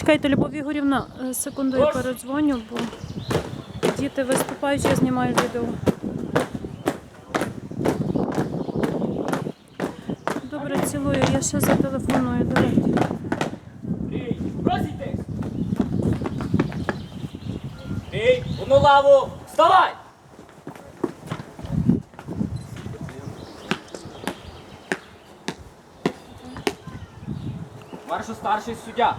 Чекайте, Любов Ігорівна, е, секунду я передзвоню, бо діти виступають, я знімаю відео. Добре, цілую, я ще зателефоную. Давайте. Розійтесь! Рій, одну лаву, вставай! Маршу старший суддя.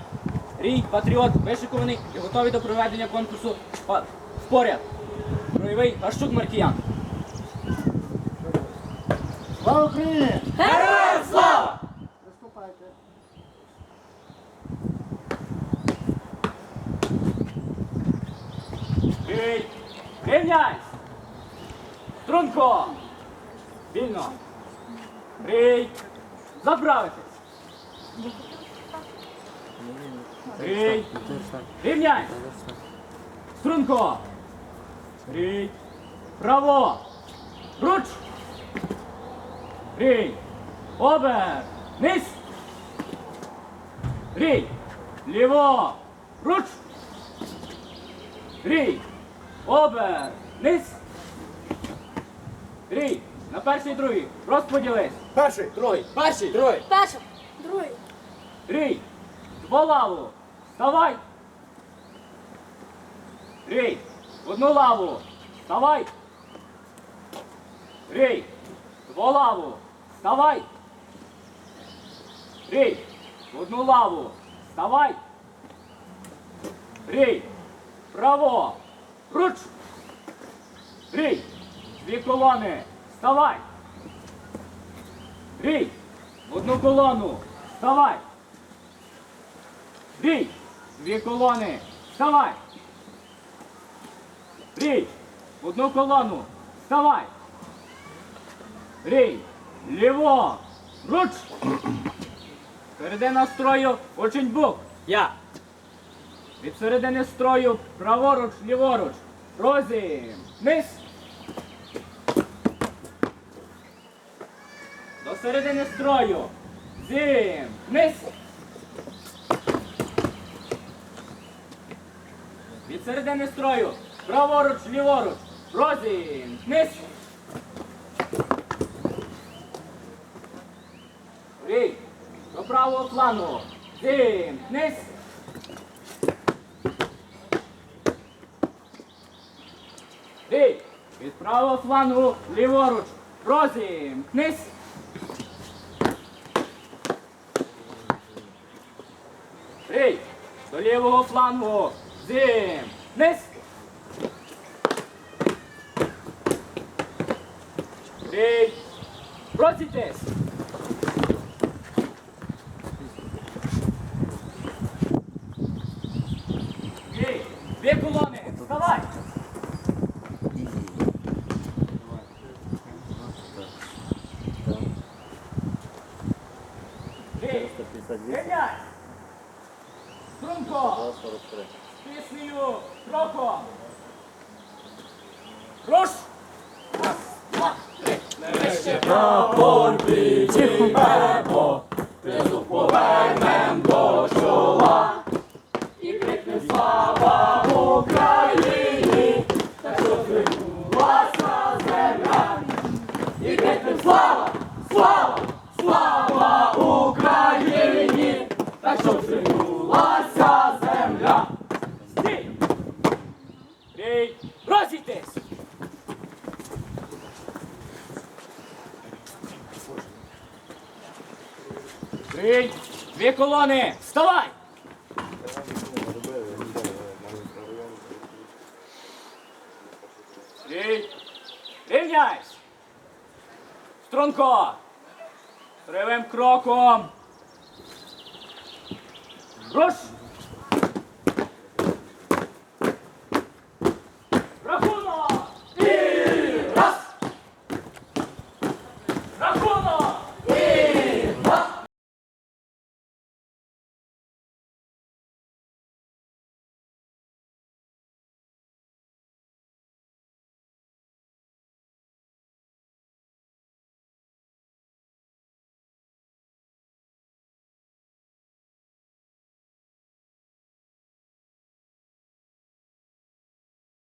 Рій, патріот, вишикуваний і готовий до проведення конкурсу Па- впоряд. Ройовий Гащук Маркіян. Слава Україні! Героям слава! Виступайте. Рій, рівняйсь! Струнко! Вільно! Рій, заправитись! Рій, рівняйсь! Струнко! Рій, право! Руч! Рій, обер! Низ! Рій, ліво! Руч! Рій! Обер! Низ! Рій! На перший другий! Розподілись! Перший. Другий! Перший! Другий! Перша, другий, Рій! Два лаву! Вставай! Рій! В одну лаву! Вставай! Рій! Два лаву! Вставай! Рій! В одну лаву! Вставай! Рій! Право! Руч! Рій! Дві колони! Вставай! Рій! В одну колону! Вставай! Рій! Дві колони! Вставай! Рій! Одну колону! Вставай! Рій! Ліво! Руч! Середина строю очень бук! Я! Від середини строю праворуч, ліворуч! Розім! Низ! До середини строю! Зім! Низ! Від середини строю. Праворуч, ліворуч. Розім. Низ. Рій. До правого флангу. Зім. Низ. Рій. Від правого флангу ліворуч. Розім. Низ. Рій. До лівого флангу. Зім. Низ. Рій. Проситесь. Рій. Дві колони. Вставай. Рій. Рівняй. Струнко. Піснею. Кроком. Руш. Раз, два, три. Нарешті прапор підіймемо, тризуб повернем до чола. І крикне слава Україні, та що звернулася земля. І крикне слава, слава, слава Україні, та що звернулася земля. Стій! Рій, розійтесь! Рій, дві колони, вставай! Рій, рівняйся! Струнко! Кривим кроком! Руш!